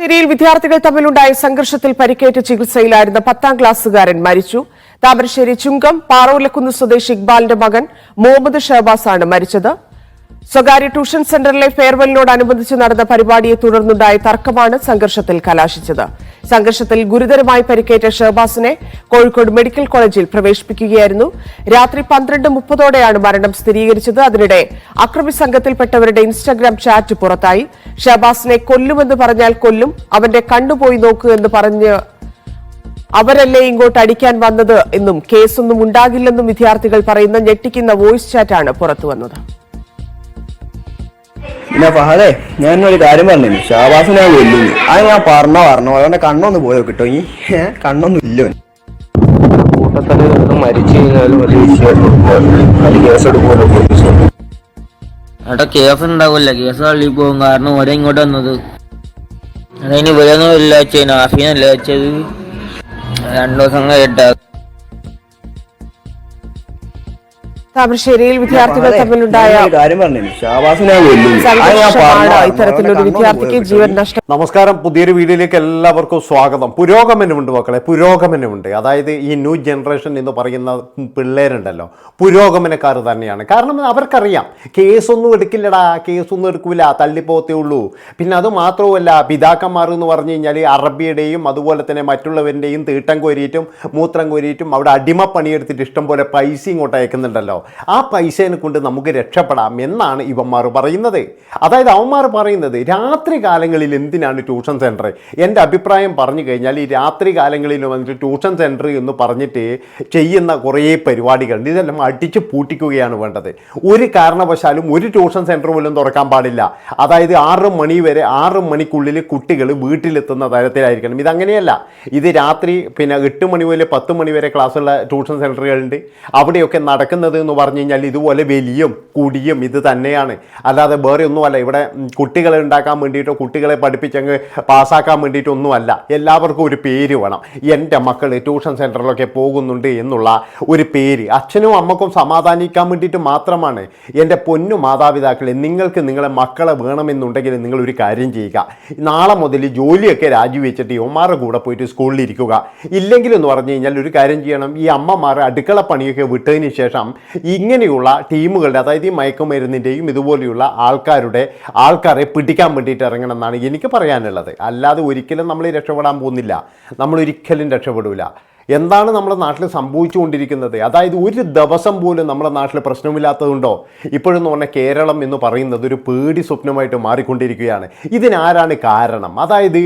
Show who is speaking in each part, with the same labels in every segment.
Speaker 1: ശരിയിൽ വിദ്യാർത്ഥികൾ തമ്മിലുണ്ടായ സംഘർഷത്തിൽ പരിക്കേറ്റ് ചികിത്സയിലായിരുന്ന പത്താം ക്ലാസ്സുകാരൻ മരിച്ചു. താമരശ്ശേരി ചുങ്കം പാറോലക്കുന്ന് സ്വദേശി ഇക്ബാലിന്റെ മകൻ മുഹമ്മദ് ഷഹബാസ് ആണ് മരിച്ചത്. സ്വകാര്യ ട്യൂഷൻ സെന്ററിലെ ഫെയർവെല്ലിനോടനുബന്ധിച്ച് നടന്ന പരിപാടിയെ തുടർന്നുണ്ടായ തർക്കമാണ് സംഘർഷത്തിൽ കലാശിച്ചത്. സംഘർഷത്തിൽ ഗുരുതരമായി പരിക്കേറ്റ ഷഹബാസിനെ കോഴിക്കോട് മെഡിക്കൽ കോളേജിൽ പ്രവേശിപ്പിക്കുകയായിരുന്നു. രാത്രി പന്ത്രണ്ട് മുപ്പതോടെയാണ് മരണം സ്ഥിരീകരിച്ചത്. അതിനിടെ അക്രമി സംഘത്തിൽപ്പെട്ടവരുടെ ഇൻസ്റ്റഗ്രാം ചാറ്റ് പുറത്തായി. ഷഹബാസിനെ കൊല്ലുമെന്ന് പറഞ്ഞാൽ കൊല്ലും അവന്റെ കണ്ണുപോയി നോക്കൂ എന്ന് പറഞ്ഞ് അവരല്ലേ ഇങ്ങോട്ട് അടിക്കാൻ വന്നത് എന്നും കേസൊന്നും ഉണ്ടാകില്ലെന്നും വിദ്യാർത്ഥികൾ പറയുന്ന ഞെട്ടിക്കുന്ന വോയിസ് ചാറ്റാണ് പുറത്തുവന്നത്.
Speaker 2: പിന്നെ ഫഹദേ ഞാൻ ഒരു കാര്യം പറഞ്ഞു ഷാബാസിനെ ഞാൻ കൊല്ലുന്നു. അത് ഞാൻ പറഞ്ഞ പറഞ്ഞു. അതുകൊണ്ട് കണ്ണൊന്ന് പോയോ കിട്ടോ ഈ ഏ? കണ്ണൊന്നും ഇല്ലോ
Speaker 3: മരിച്ചു കഴിഞ്ഞാലും വലിയ വിഷയമായിട്ട് അത് കേസെടുക്കുമല്ലോ പോലീസ്
Speaker 4: അവിടെ കേസ് ഉണ്ടാവില്ല. കേസ് തള്ളി പോകും. കാരണം ഒരേ ഇങ്ങോട്ട് വന്നത്. അതിന് ഇവരൊന്നും ഇല്ല വെച്ചത് നാഫീനല്ല വെച്ചത്. രണ്ടു ദിവസം കഴിഞ്ഞിട്ട്.
Speaker 1: താമരശ്ശേരിയിൽ വിദ്യാർത്ഥികൾ തമ്മിലുണ്ടായ ഇത്തരത്തിലൊരു വിദ്യാർത്ഥിക്ക് ജീവൻ നഷ്ടം
Speaker 5: നമസ്കാരം. പുതിയൊരു വീഡിയോയിലേക്ക് എല്ലാവർക്കും സ്വാഗതം. പുരോഗമനമുണ്ട് മക്കളെ പുരോഗമനമുണ്ട്. അതായത് ഈ ന്യൂ ജനറേഷൻ എന്ന് പറയുന്ന പിള്ളേരുണ്ടല്ലോ പുരോഗമനക്കാർ തന്നെയാണ്. കാരണം അവർക്കറിയാം കേസൊന്നും എടുക്കില്ലടാ കേസൊന്നും എടുക്കില്ല തള്ളിപ്പോത്തേ ഉള്ളൂ. പിന്നെ അത് മാത്രവുമല്ല പിതാക്കന്മാർ എന്ന് പറഞ്ഞു കഴിഞ്ഞാൽ അറബിയുടെയും അതുപോലെ തന്നെ മറ്റുള്ളവരുടെയും തീട്ടം കോരിയിട്ടും മൂത്രം കോരിയിട്ടും അവിടെ അടിമപ്പണിയെടുത്തിട്ട് ഇഷ്ടം പോലെ പൈസ ഇങ്ങോട്ട് അയക്കുന്നുണ്ടല്ലോ. ആ പൈസേനെ കൊണ്ട് നമുക്ക് രക്ഷപ്പെടാം എന്നാണ് ഇവന്മാർ പറയുന്നത്. അതായത് അവന്മാർ പറയുന്നത് രാത്രി കാലങ്ങളിൽ എന്തിനാണ് ട്യൂഷൻ സെന്റർ എന്റെ അഭിപ്രായം പറഞ്ഞു കഴിഞ്ഞാൽ ഈ രാത്രി കാലങ്ങളിൽ വന്നിട്ട് ട്യൂഷൻ സെന്റർ എന്ന് പറഞ്ഞിട്ട് ചെയ്യുന്ന കുറേ പരിപാടികളുണ്ട് ഇതെല്ലാം അടിച്ച് പൂട്ടിക്കുകയാണ് വേണ്ടത്. ഒരു കാരണവശാലും ഒരു ട്യൂഷൻ സെന്റർ പോലും തുറക്കാൻ പാടില്ല. അതായത് ആറ് മണി വരെ ആറ് മണിക്കുള്ളിൽ കുട്ടികൾ വീട്ടിലെത്തുന്ന തരത്തിലായിരിക്കണം. ഇതങ്ങനെയല്ല. ഇത് രാത്രി പിന്നെ എട്ട് മണി മുതൽ പത്ത് മണി വരെ ക്ലാസ്സുള്ള ട്യൂഷൻ സെന്ററുകളുണ്ട് അവിടെയൊക്കെ നടക്കുന്നത് എന്ന് പറഞ്ഞു കഴിഞ്ഞാൽ ഇതുപോലെ വലിയും കുടിയും ഇത് തന്നെയാണ്. അല്ലാതെ വേറെ ഒന്നുമല്ല. ഇവിടെ കുട്ടികളെ ഉണ്ടാക്കാൻ വേണ്ടിയിട്ടോ കുട്ടികളെ പഠിപ്പിച്ചങ്ങ് പാസ്സാക്കാൻ വേണ്ടിയിട്ടോ ഒന്നുമല്ല. എല്ലാവർക്കും ഒരു പേര് വേണം. എന്റെ മക്കൾ ട്യൂഷൻ സെന്ററിലൊക്കെ പോകുന്നുണ്ട് എന്നുള്ള ഒരു പേര്. അച്ഛനും അമ്മക്കും സമാധാനിക്കാൻ വേണ്ടിയിട്ട് മാത്രമാണ്. എന്റെ പൊന്നു മാതാപിതാക്കളെ നിങ്ങൾക്ക് നിങ്ങളെ മക്കളെ വേണമെന്നുണ്ടെങ്കിൽ നിങ്ങൾ ഒരു കാര്യം ചെയ്യുക. നാളെ മുതൽ ജോലിയൊക്കെ രാജിവെച്ചിട്ട് ഇവന്മാരുടെ കൂടെ പോയിട്ട് സ്കൂളിൽ ഇരിക്കുക. ഇല്ലെങ്കിൽ എന്ന് പറഞ്ഞു കഴിഞ്ഞാൽ ഒരു കാര്യം ചെയ്യണം. ഈ അമ്മമാർ അടുക്കള പണിയൊക്കെ വിട്ടതിന് ശേഷം ഇങ്ങനെയുള്ള ടീമുകളുടെ അതായത് ഈ മയക്കുമരുന്നിന്റെയും ഇതുപോലെയുള്ള ആൾക്കാരുടെ ആൾക്കാരെ പിടിക്കാൻ വേണ്ടിയിട്ട് ഇറങ്ങണം എന്നാണ് എനിക്ക് പറയാനുള്ളത്. അല്ലാതെ ഒരിക്കലും നമ്മൾ രക്ഷപ്പെടാൻ പോകുന്നില്ല. നമ്മൾ ഒരിക്കലും രക്ഷപ്പെടില്ല എന്താണ് നമ്മുടെ നാട്ടിൽ സംഭവിച്ചുകൊണ്ടിരിക്കുന്നത്? അതായത് ഒരു ദിവസം പോലും നമ്മുടെ നാട്ടിൽ പ്രശ്നമില്ലാത്തതുണ്ടോ? ഇപ്പോഴെന്ന് പറഞ്ഞാൽ കേരളം എന്ന് പറയുന്നത് ഒരു പേടി സ്വപ്നമായിട്ട് മാറിക്കൊണ്ടിരിക്കുകയാണ്. ഇതിനാരാണ് കാരണം? അതായത്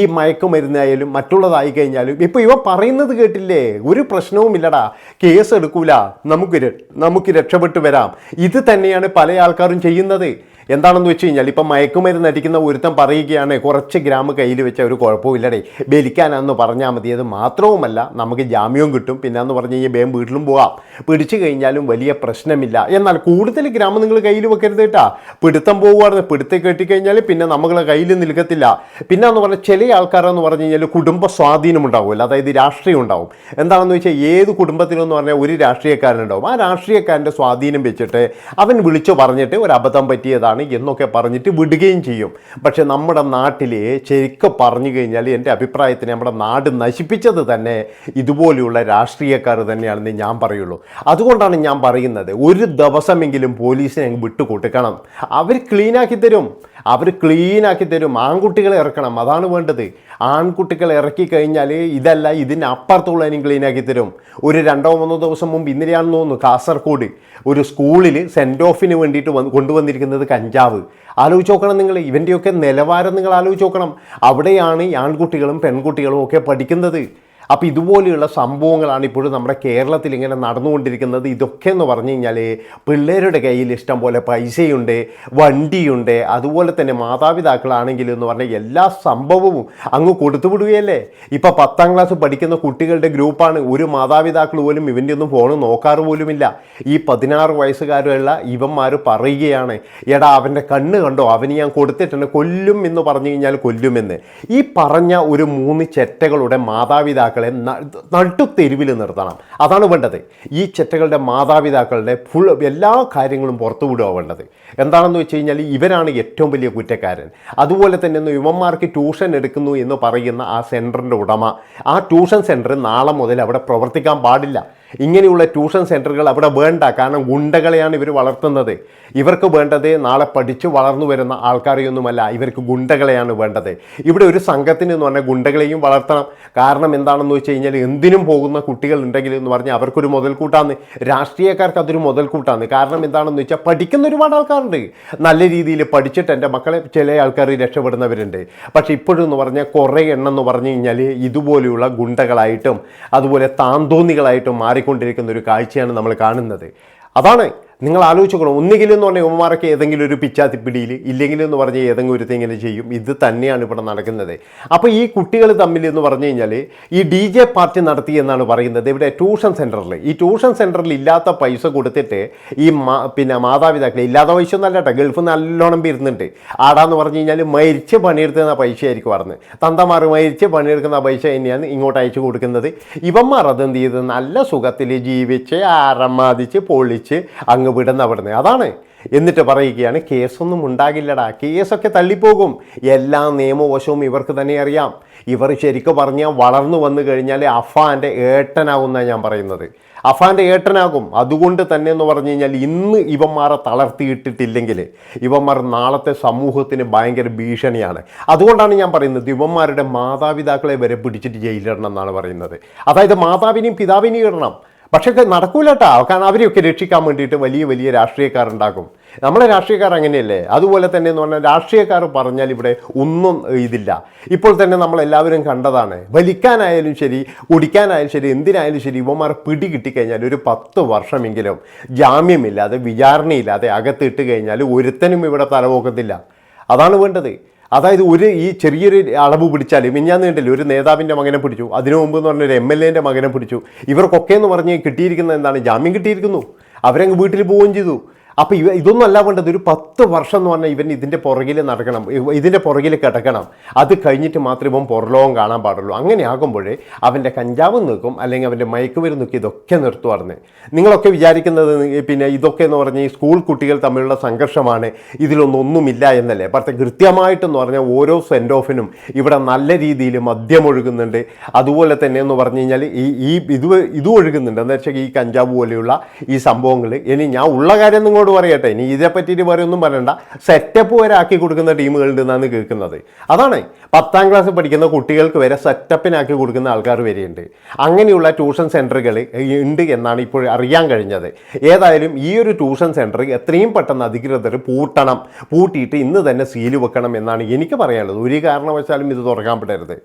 Speaker 5: ഈ മയക്കുമരുന്നായാലും മറ്റുള്ളതായി കഴിഞ്ഞാലും ഇപ്പോൾ ഇവ പറയുന്നത് കേട്ടില്ലേ? ഒരു പ്രശ്നവുമില്ലടാ കേസ് എടുക്കൂല. നമുക്ക് നമുക്ക് രക്ഷപ്പെട്ടു വരാം. ഇത് തന്നെയാണ് പല ആൾക്കാരും ചെയ്യുന്നത്. എന്താണെന്ന് വെച്ച് കഴിഞ്ഞാൽ ഇപ്പം മയക്കുമരുന്ന് അടിക്കുന്ന ഒരുത്തം പറയുകയാണ് കുറച്ച് ഗ്രാം കയ്യിൽ വെച്ച ഒരു കുഴപ്പമില്ലടേ ബലിക്കാനാന്ന് പറഞ്ഞാൽ മതി. അത് മാത്രവുമല്ല നമുക്ക് ജാമ്യവും കിട്ടും. പിന്നെ എന്ന് പറഞ്ഞു കഴിഞ്ഞാൽ വേം വീട്ടിലും പോകാം. പിടിച്ചു കഴിഞ്ഞാലും വലിയ പ്രശ്നമില്ല. എന്നാൽ കൂടുതൽ ഗ്രാം നിങ്ങൾ കയ്യിൽ വെക്കരുത് കേട്ടാ. പിടുത്തം പോകുവാണ് പിടുത്തം കെട്ടിക്കഴിഞ്ഞാൽ പിന്നെ നമ്മളെ കയ്യിൽ നിൽക്കത്തില്ല. പിന്നെ എന്ന് പറഞ്ഞാൽ ചില ആൾക്കാരെന്ന് പറഞ്ഞു കഴിഞ്ഞാൽ കുടുംബ സ്വാധീനം ഉണ്ടാവുമല്ലോ. അതായത് രാഷ്ട്രീയം ഉണ്ടാവും. എന്താണെന്ന് വെച്ചാൽ ഏത് കുടുംബത്തിലെന്ന് പറഞ്ഞാൽ ഒരു രാഷ്ട്രീയക്കാരനുണ്ടാവും ആ രാഷ്ട്രീയക്കാരന്റെ സ്വാധീനം വെച്ചിട്ട് അവൻ വിളിച്ചു പറഞ്ഞിട്ട് ഒരു അബദ്ധം പറ്റിയതാണ് എന്നൊക്കെ പറഞ്ഞിട്ട് വിടുകയും ചെയ്യും. പക്ഷെ നമ്മുടെ നാട്ടിൽ ശരിക്കും പറഞ്ഞു കഴിഞ്ഞാൽ എന്റെ അഭിപ്രായത്തിന് നമ്മുടെ നാട് നശിപ്പിച്ചത് തന്നെ ഇതുപോലെയുള്ള രാഷ്ട്രീയക്കാർ തന്നെയാണെന്ന് ഞാൻ പറയുള്ളൂ. അതുകൊണ്ടാണ് ഞാൻ പറയുന്നത് ഒരു ദിവസമെങ്കിലും പോലീസിനെ വിട്ടുകൊടുക്കണം. അവർ ക്ലീനാക്കി തരും. അവർ ക്ലീനാക്കി തരും. ആൺകുട്ടികളെ ഇറക്കണം. അതാണ് വേണ്ടത്. ആൺകുട്ടികളെ ഇറക്കി കഴിഞ്ഞാൽ ഇതല്ല ഇതിന് അപ്പുറത്തുള്ളതിനും ക്ലീനാക്കി തരും. ഒരു രണ്ടോ മൂന്നോ ദിവസം മുമ്പ് ഇന്നലെയാണെന്ന് തോന്നുന്നു കാസർഗോഡ് ഒരു സ്കൂളിൽ സെൻഡ് ഓഫിന് വേണ്ടിയിട്ട് വന്ന് കൊണ്ടുവന്നിരിക്കുന്നത് കഞ്ചാവ്. ആലോചിച്ച് നോക്കണം നിങ്ങൾ ഇവന്റെയൊക്കെ നിലവാരം നിങ്ങൾ ആലോചിച്ച് നോക്കണം. അവിടെയാണ് ആൺകുട്ടികളും പെൺകുട്ടികളും ഒക്കെ പഠിക്കുന്നത്. അപ്പോൾ ഇതുപോലെയുള്ള സംഭവങ്ങളാണ് ഇപ്പോഴും നമ്മുടെ കേരളത്തിൽ ഇങ്ങനെ നടന്നുകൊണ്ടിരിക്കുന്നത്. ഇതൊക്കെ എന്ന് പറഞ്ഞു കഴിഞ്ഞാൽ പിള്ളേരുടെ കയ്യിൽ ഇഷ്ടം പോലെ പൈസയുണ്ട് വണ്ടിയുണ്ട് അതുപോലെ തന്നെ മാതാപിതാക്കളാണെങ്കിലും എന്ന് പറഞ്ഞാൽ എല്ലാ സംഭവവും അങ്ങ് കൊടുത്തുവിടുകയല്ലേ ഇപ്പോൾ പത്താം ക്ലാസ് പഠിക്കുന്ന കുട്ടികളുടെ ഗ്രൂപ്പാണ് ഒരു മാതാപിതാക്കൾ പോലും ഇവന്റെ ഒന്നും ഫോൺ നോക്കാറ് പോലുമില്ല. ഈ പതിനാറ് വയസ്സുകാരുള്ള ഇവന്മാർ പറയുകയാണ് എടാ അവന്റെ കണ്ണ് കണ്ടോ? അവന് ഞാൻ കൊടുത്തിട്ടുണ്ട്. കൊല്ലും എന്ന് പറഞ്ഞു കഴിഞ്ഞാൽ കൊല്ലുമെന്ന്. ഈ പറഞ്ഞ ഒരു മൂന്ന് ചെറ്റകളുടെ മാതാപിതാക്കൾ മാതാപിതാക്കളെ നടുത്തെരുവിൽ നിർത്തണം. അതാണ് വേണ്ടത്. ഈ ചെറ്റകളുടെ മാതാപിതാക്കളുടെ ഫുൾ എല്ലാ കാര്യങ്ങളും പുറത്തു വിടുക വേണ്ടത്. എന്താണെന്ന് വെച്ച് കഴിഞ്ഞാൽ ഇവരാണ് ഏറ്റവും വലിയ കുറ്റക്കാരൻ. അതുപോലെ തന്നെ യുവന്മാർക്ക് ട്യൂഷൻ എടുക്കുന്നു എന്ന് പറയുന്ന ആ സെന്ററിന്റെ ഉടമ. ആ ട്യൂഷൻ സെന്റർ നാളെ മുതൽ അവിടെ പ്രവർത്തിക്കാൻ പാടില്ല. ഇങ്ങനെയുള്ള ട്യൂഷൻ സെന്ററുകൾ അവിടെ വേണ്ട. കാരണം ഗുണ്ടകളെയാണ് ഇവർ വളർത്തുന്നത്. ഇവർക്ക് വേണ്ടത് നാളെ പഠിച്ച് വളർന്നു വരുന്ന ആൾക്കാരെയൊന്നുമല്ല ഇവർക്ക് ഗുണ്ടകളെയാണ് വേണ്ടത്. ഇവിടെ ഒരു സംഘത്തിന് എന്ന് പറഞ്ഞാൽ ഗുണ്ടകളെയും വളർത്തണം. കാരണം എന്താണെന്ന് വെച്ച് കഴിഞ്ഞാൽ എന്തിനും പോകുന്ന കുട്ടികൾ ഉണ്ടെങ്കിൽ എന്ന് പറഞ്ഞാൽ അവർക്കൊരു മുതൽക്കൂട്ടാണ്. രാഷ്ട്രീയക്കാർക്ക് അതൊരു മുതൽക്കൂട്ടാണ്. കാരണം എന്താണെന്ന് വെച്ചാൽ പഠിക്കുന്ന ഒരുപാട് ആൾക്കാരുണ്ട്. നല്ല രീതിയിൽ പഠിച്ചിട്ട് എന്റെ മക്കളെ ചില ആൾക്കാർ രക്ഷപ്പെടുന്നവരുണ്ട്. പക്ഷേ ഇപ്പോഴെന്ന് പറഞ്ഞാൽ കുറേ എണ്ണം എന്ന് പറഞ്ഞു കഴിഞ്ഞാൽ ഇതുപോലെയുള്ള ഗുണ്ടകളായിട്ടും അതുപോലെ താന്തോന്നികളായിട്ടും മാറിക്കൊണ്ടിരിക്കുന്ന ഒരു കാഴ്ചയാണ് നമ്മൾ കാണുന്നത്. അതാണ് നിങ്ങൾ ആലോചിച്ചോക്കണം ഒന്നുകിൽ എന്ന് പറഞ്ഞാൽ ഉമ്മമാരൊക്കെ ഏതെങ്കിലും ഒരു പിച്ചാത്തിപ്പിടിയിൽ ഇല്ലെങ്കിൽ എന്ന് പറഞ്ഞാൽ ഏതെങ്കിലും ഒരു ഇങ്ങനെ ചെയ്യും. ഇത് തന്നെയാണ് ഇവിടെ നടക്കുന്നത്. അപ്പോൾ ഈ കുട്ടികൾ തമ്മിൽ എന്ന് പറഞ്ഞു കഴിഞ്ഞാൽ ഈ ഡി ജെ പാർട്ടി നടത്തി എന്നാണ് പറയുന്നത്. ഇവിടെ ട്യൂഷൻ സെന്ററിൽ ഈ ട്യൂഷൻ സെന്ററിൽ ഇല്ലാത്ത പൈസ കൊടുത്തിട്ട് ഈ പിന്നെ മാതാപിതാക്കൾ ഇല്ലാത്ത പൈസ ഒന്നല്ല കേട്ടോ ഗൾഫ് നല്ലോണം വരുന്നുണ്ട്. ആടാന്ന് പറഞ്ഞു കഴിഞ്ഞാൽ മരിച്ച് പണിയെടുക്കുന്ന പൈസ ആയിരിക്കും പറഞ്ഞ് തന്തമാർ മരിച്ച് പണിയെടുക്കുന്ന പൈസ തന്നെയാണ് ഇങ്ങോട്ട് അയച്ചു കൊടുക്കുന്നത്. ഇവന്മാർ അതെന്ത് ചെയ്ത്? നല്ല സുഖത്തിൽ ജീവിച്ച് ആരമാദിച്ച് പൊളിച്ച് അങ്ങ് വിടുന്ന അവിടുന്ന്. അതാണ് എന്നിട്ട് പറയുകയാണ് കേസൊന്നും ഉണ്ടാകില്ലടാ. കേസൊക്കെ തള്ളിപ്പോകും. എല്ലാ നിയമവശവും ഇവർക്ക് തന്നെ അറിയാം. ഇവർ ശരിക്കും പറഞ്ഞാൽ വളർന്നു വന്നു കഴിഞ്ഞാൽ അഫാന്റെ ഏട്ടനാകുന്ന ഞാൻ പറയുന്നത്. അഫാന്റെ ഏട്ടനാകും. അതുകൊണ്ട് തന്നെ എന്ന് പറഞ്ഞു കഴിഞ്ഞാൽ ഇന്ന് ഇവന്മാരെ തളർത്തിയിട്ടിട്ടില്ലെങ്കിൽ ഇവന്മാർ നാളത്തെ സമൂഹത്തിന് ഭയങ്കര ഭീഷണിയാണ്. അതുകൊണ്ടാണ് ഞാൻ പറയുന്നത് ഇവന്മാരുടെ മാതാപിതാക്കളെ വരെ പിടിച്ചിട്ട് ജയിലിടണം എന്നാണ് പറയുന്നത്. അതായത് മാതാവിനെയും പിതാവിനെയും ഇടണം. പക്ഷേ നടക്കൂല കേട്ടോ കാരണം അവരെയൊക്കെ രക്ഷിക്കാൻ വേണ്ടിയിട്ട് വലിയ വലിയ രാഷ്ട്രീയക്കാരുണ്ടാക്കും. നമ്മളെ രാഷ്ട്രീയക്കാർ അങ്ങനെയല്ലേ? അതുപോലെ തന്നെ എന്ന് പറഞ്ഞാൽ രാഷ്ട്രീയക്കാർ പറഞ്ഞാൽ ഇവിടെ ഒന്നും ഇതില്ല. ഇപ്പോൾ തന്നെ നമ്മൾ എല്ലാവരും കണ്ടതാണ്. വലിക്കാനായാലും ശരി കുടിക്കാനായാലും ശരി എന്തിനായാലും ശരി ഇവന്മാർ പിടി കിട്ടിക്കഴിഞ്ഞാൽ ഒരു പത്ത് വർഷമെങ്കിലും ജാമ്യമില്ലാതെ വിചാരണയില്ലാതെ അകത്തിട്ട് കഴിഞ്ഞാൽ ഒരുത്തനും ഇവിടെ തലപോക്കത്തില്ല. അതാണ് വേണ്ടത്. അതായത് ഒരു ഈ ചെറിയൊരു അളവ് പിടിച്ചാൽ മിഞ്ഞാന്ന് കണ്ടില്ല ഒരു നേതാവിന്റെ മകനെ പിടിച്ചു അതിനു മുമ്പ് എന്ന് പറഞ്ഞ ഒരു എം എൽ എന്റെ മകനെ പിടിച്ചു. ഇവർക്കൊക്കെ എന്ന് പറഞ്ഞ് കിട്ടിയിരിക്കുന്നത് എന്താണ്? ജാമ്യം കിട്ടിയിരിക്കുന്നു. അവരങ്ങ് വീട്ടിൽ പോവുകയും ചെയ്തു. അപ്പോൾ ഇവ ഇതൊന്നും അല്ല വേണ്ടത്. ഒരു പത്ത് വർഷം എന്ന് പറഞ്ഞാൽ ഇവൻ ഇതിന്റെ പുറകിൽ നടക്കണം. ഇതിന്റെ പുറകിൽ കിടക്കണം. അത് കഴിഞ്ഞിട്ട് മാത്രമേ ഇവൻ പുറലോകം കാണാൻ പാടുള്ളൂ. അങ്ങനെ ആകുമ്പോഴേ അവന്റെ കഞ്ചാവ് നിൽക്കും അല്ലെങ്കിൽ അവന്റെ മയക്കുമരുന്ന് നിൽക്കും ഇതൊക്കെ നിർത്തുവാർന്ന്. നിങ്ങളൊക്കെ വിചാരിക്കുന്നത് പിന്നെ ഇതൊക്കെ എന്ന് പറഞ്ഞാൽ ഈ സ്കൂൾ കുട്ടികൾ തമ്മിലുള്ള സംഘർഷമാണ്. ഇതിലൊന്നൊന്നുമില്ല എന്നല്ലേ? പക്ഷേ കൃത്യമായിട്ടെന്ന് പറഞ്ഞാൽ ഓരോ സെൻഡ് ഓഫിനും ഇവിടെ നല്ല രീതിയിൽ മദ്യം ഒഴുകുന്നുണ്ട്. അതുപോലെ തന്നെ എന്ന് പറഞ്ഞു കഴിഞ്ഞാൽ ഈ ഈ ഇത് ഇതും ഒഴുകുന്നുണ്ട്. എന്ന് വെച്ചാൽ ഈ കഞ്ചാവ് പോലെയുള്ള ഈ സംഭവങ്ങൾ. ഇനി ഞാൻ ഉള്ള കാര്യം നിങ്ങളോട് പറയട്ടെ ഇനി ഇതേ പറ്റിയിട്ട് വേറെ ഒന്നും പറയണ്ട. സെറ്റപ്പ് വരെ ആക്കി കൊടുക്കുന്ന ടീമുകളുണ്ട് എന്നാണ് കേൾക്കുന്നത്. അതാണ് പത്താം ക്ലാസ്സിൽ പഠിക്കുന്ന കുട്ടികൾക്ക് വരെ സെറ്റപ്പിനാക്കി കൊടുക്കുന്ന ആൾക്കാർ വരെയുണ്ട്. അങ്ങനെയുള്ള ട്യൂഷൻ സെന്ററുകൾ ഉണ്ട് എന്നാണ് ഇപ്പോൾ അറിയാൻ കഴിഞ്ഞത്. ഏതായാലും ഈ ഒരു ട്യൂഷൻ സെന്റർ എത്രയും പെട്ടെന്ന് അധികൃതർ പൂട്ടണം. പൂട്ടിയിട്ട് ഇന്ന് തന്നെ സീൽ വെക്കണം എന്നാണ് എനിക്ക് പറയാനുള്ളത്. ഒരു കാരണവശാലും ഇത് തുറക്കാൻ പറ്റരുത്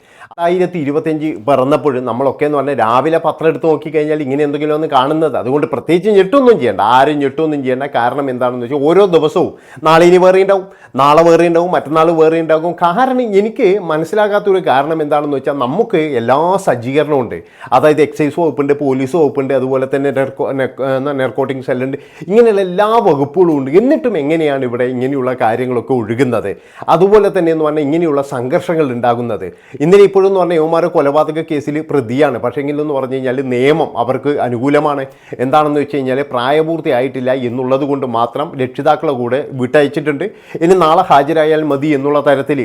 Speaker 5: ആയിരത്തി ഇരുപത്തിയഞ്ച് പിറന്നപ്പോഴും നമ്മളൊക്കെ എന്ന് പറഞ്ഞാൽ രാവിലെ പത്രം എടുത്ത് നോക്കിക്കഴിഞ്ഞാൽ ഇങ്ങനെ എന്തെങ്കിലും ഒന്ന് കാണുന്നത്. അതുകൊണ്ട് പ്രത്യേകിച്ച് ഞെട്ടൊന്നും ചെയ്യേണ്ട. ആരും ഞെട്ടൊന്നും ചെയ്യേണ്ട. കാരണം എന്താണെന്ന് വെച്ചാൽ ഓരോ ദിവസവും നാളെ ഇനി വേറെ ഉണ്ടാവും നാളെ വേറെ ഉണ്ടാവും മറ്റന്നാൾ വേറെ ഉണ്ടാകും. കാരണം എനിക്ക് മനസ്സിലാകാത്തൊരു കാരണം എന്താണെന്ന് വെച്ചാൽ നമുക്ക് എല്ലാ സജ്ജീകരണവും ഉണ്ട്. അതായത് എക്സൈസ് വകുപ്പുണ്ട് പോലീസ് വകുപ്പുണ്ട് അതുപോലെ തന്നെ നെർക്കോട്ടിംഗ് സെല്ലുണ്ട് ഇങ്ങനെയുള്ള എല്ലാ വകുപ്പുകളും ഉണ്ട്. എന്നിട്ടും എങ്ങനെയാണ് ഇവിടെ ഇങ്ങനെയുള്ള കാര്യങ്ങളൊക്കെ ഒഴുകുന്നത്? അതുപോലെ തന്നെ എന്ന് പറഞ്ഞാൽ ഇങ്ങനെയുള്ള സംഘർഷങ്ങൾ ഉണ്ടാകുന്നത്. ഇന്നലെ ഇപ്പോഴും എന്ന് പറഞ്ഞാൽ യുവമാരെ കൊലപാതക കേസിൽ പ്രതിയാണ്. പക്ഷേ എങ്കിലെന്ന് പറഞ്ഞു കഴിഞ്ഞാൽ നിയമം അവർക്ക് അനുകൂലമാണ്. എന്താണെന്ന് വെച്ച് കഴിഞ്ഞാൽ പ്രായപൂർത്തിയായിട്ടില്ല എന്നുള്ളത് കൊണ്ട് മാത്രം രക്ഷിതാക്കളെ കൂടെ വിട്ടയച്ചിട്ടുണ്ട്. ഇനി നാളെ ഹാജരായാൽ മതി എന്നുള്ള തരത്തിൽ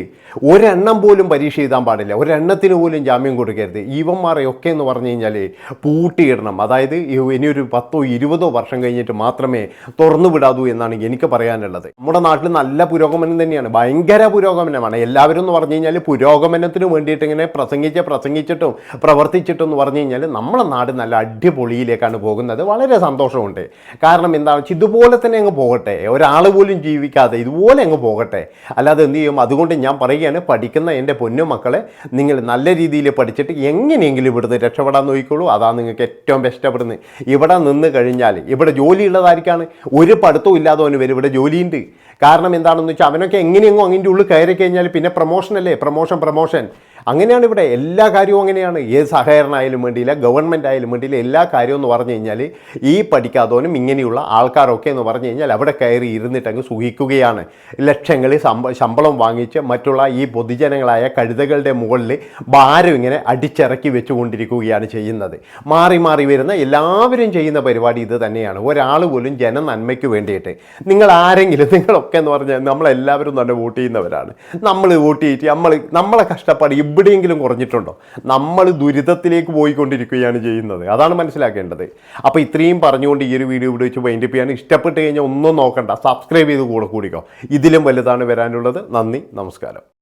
Speaker 5: ഒരെണ്ണം പോലും പരീക്ഷ എഴുതാൻ പാടില്ല. ഒരെണ്ണത്തിന് പോലും ജാമ്യം കൊടുക്കരുത്. ഇവന്മാരെയൊക്കെ എന്ന് പറഞ്ഞു കഴിഞ്ഞാൽ പൂട്ടിയിടണം. അതായത് ഇനിയൊരു പത്തോ ഇരുപതോ വർഷം കഴിഞ്ഞിട്ട് മാത്രമേ തുറന്നു വിടാതൂ എന്നാണ് എനിക്ക് പറയാനുള്ളത്. നമ്മുടെ നാട്ടിൽ നല്ല പുരോഗമനം തന്നെയാണ്. ഭയങ്കര പുരോഗമനമാണ്. എല്ലാവരും എന്ന് പറഞ്ഞു കഴിഞ്ഞാൽ പുരോഗമനത്തിന് വേണ്ടിയിട്ട് ഇങ്ങനെ പ്രസംഗിച്ച് പ്രസംഗിച്ചിട്ടും പ്രവർത്തിച്ചിട്ടും എന്ന് പറഞ്ഞു കഴിഞ്ഞാൽ നമ്മുടെ നാട് നല്ല അടിപൊളിയിലേക്കാണ് പോകുന്നത്. വളരെ സന്തോഷമുണ്ട്. കാരണം എന്താണെന്ന് വെച്ചാൽ ഇതുപോലെ തന്നെ അങ്ങ് പോകട്ടെ. ഒരാൾ പോലും ജീവിക്കാതെ ഇതുപോലെ അങ്ങ് പോകട്ടെ. അല്ലാതെ എന്ത് ചെയ്യും? അതുകൊണ്ട് ഞാൻ പറയുകയാണ് പഠിക്കുന്ന എന്റെ പൊന്നു മക്കളെ നിങ്ങൾ നല്ല രീതിയിൽ പഠിച്ചിട്ട് എങ്ങനെയെങ്കിലും ഇവിടുന്ന് രക്ഷപ്പെടാൻ നോക്കിക്കോളൂ. അതാണ് നിങ്ങൾക്ക് ഏറ്റവും ബെസ്റ്റപ്പെടുന്നത് ഇവിടെ നിന്ന് കഴിഞ്ഞാൽ ഇവിടെ ജോലി ഉള്ളതായിരിക്കാണ്. ഒരു പഠിത്തവും ഇല്ലാതെ അവന് വരും ഇവിടെ ജോലിയുണ്ട്. കാരണം എന്താണെന്ന് വെച്ചാൽ അവനൊക്കെ എങ്ങനെയെങ്കിലും അതിന്റെ ഉള്ളിൽ കയറി കഴിഞ്ഞാൽ പിന്നെ പ്രൊമോഷൻ അല്ലേ? പ്രൊമോഷൻ പ്രൊമോഷൻ അങ്ങനെയാണ് ഇവിടെ എല്ലാ കാര്യവും അങ്ങനെയാണ്. ഏത് സഹകരണമായാലും വേണ്ടിയില്ല ഗവൺമെന്റ് ആയാലും വേണ്ടിയില്ല എല്ലാ കാര്യവും എന്ന് പറഞ്ഞു കഴിഞ്ഞാൽ ഈ പഠിക്കാത്തവനും ഇങ്ങനെയുള്ള ആൾക്കാരൊക്കെ എന്ന് പറഞ്ഞു കഴിഞ്ഞാൽ അവിടെ കയറി ഇരുന്നിട്ട് അങ്ങ് സുഖിക്കുകയാണ്. ലക്ഷങ്ങൾ ശമ്പ ശമ്പളം വാങ്ങിച്ച് മറ്റുള്ള ഈ പൊതുജനങ്ങളായ കഴുതകളുടെ മുകളിൽ ഭാരം ഇങ്ങനെ അടിച്ചിറക്കി വെച്ചുകൊണ്ടിരിക്കുകയാണ് ചെയ്യുന്നത്. മാറി മാറി വരുന്ന എല്ലാവരും ചെയ്യുന്ന പരിപാടി ഇത് തന്നെയാണ്. ഒരാൾ പോലും ജന നന്മയ്ക്ക് വേണ്ടിയിട്ട്. നിങ്ങൾ ആരെങ്കിലും നിങ്ങളൊക്കെ എന്ന് പറഞ്ഞാൽ നമ്മളെല്ലാവരും തന്നെ വോട്ട് ചെയ്യുന്നവരാണ്. നമ്മൾ വോട്ട് ചെയ്തിട്ട് നമ്മൾ നമ്മളെ കഷ്ടപ്പാട് ഇവിടെയെങ്കിലും കുറഞ്ഞിട്ടുണ്ടോ? നമ്മൾ ദുരിതത്തിലേക്ക് പോയിക്കൊണ്ടിരിക്കുകയാണ് ചെയ്യുന്നത്. അതാണ് മനസ്സിലാക്കേണ്ടത്. അപ്പോൾ ഇത്രയും പറഞ്ഞുകൊണ്ട് ഈ ഒരു വീഡിയോ ഇവിടെ വെച്ച് വൈൻഡപ്പ് ചെയ്യാൻ ഇഷ്ടപ്പെട്ട് കഴിഞ്ഞാൽ ഒന്നും നോക്കണ്ട. സബ്സ്ക്രൈബ് ചെയ്ത് കൂടെ കൂടിക്കോ. ഇതിലും വലുതാണ് വരാനുള്ളത്. നന്ദി. നമസ്കാരം.